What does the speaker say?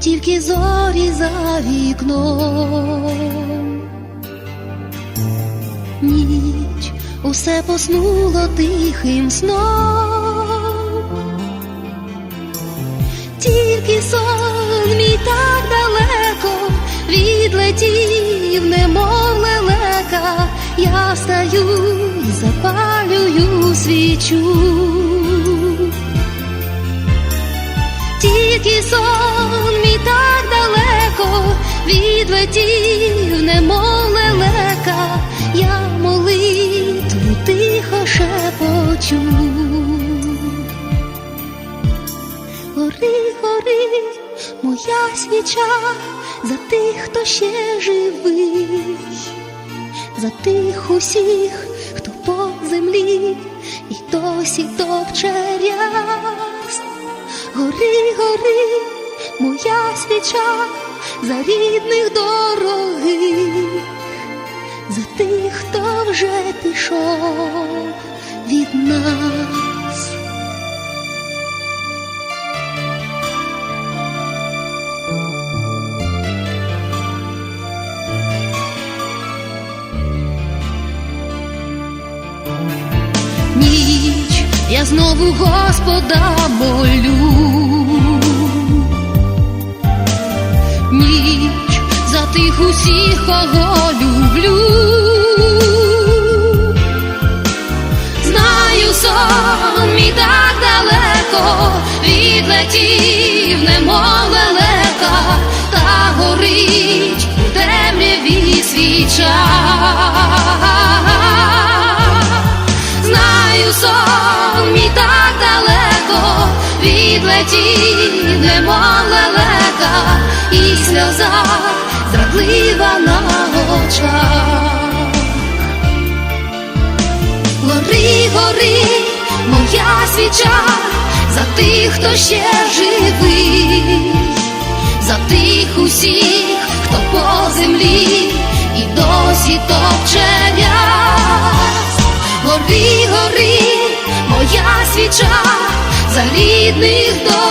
тільки зорі за вікном. Ніч усе поснуло тихим сном. Тільки сон мій так далеко відлетів, немов лелека, я стаю і запалюю свічу. Тільки сон мій так далеко відлетів, немов лелека, я молитву тихо шепочу. Гори, гори, моя свіча за тих, хто ще живий, за тих усіх, хто по землі і досі топче ряс. Гори, гори, моя свіча за рідних дорогих, за тих, хто вже пішов від нас. ніч я знову Господа молю. Усіх, кого люблю. Знаю, сон мій так далеко відлетів, немов лелека, та горить у темряві свіча. Знаю, сон мій так далеко відлетів, немов лелека, і сльоза зрадлива на очах. Гори, гори, моя свіча, за тих, хто ще живий, за тих усіх, хто по землі і досі топче ряс. Гори, гори, моя свіча, за рідних дорогих,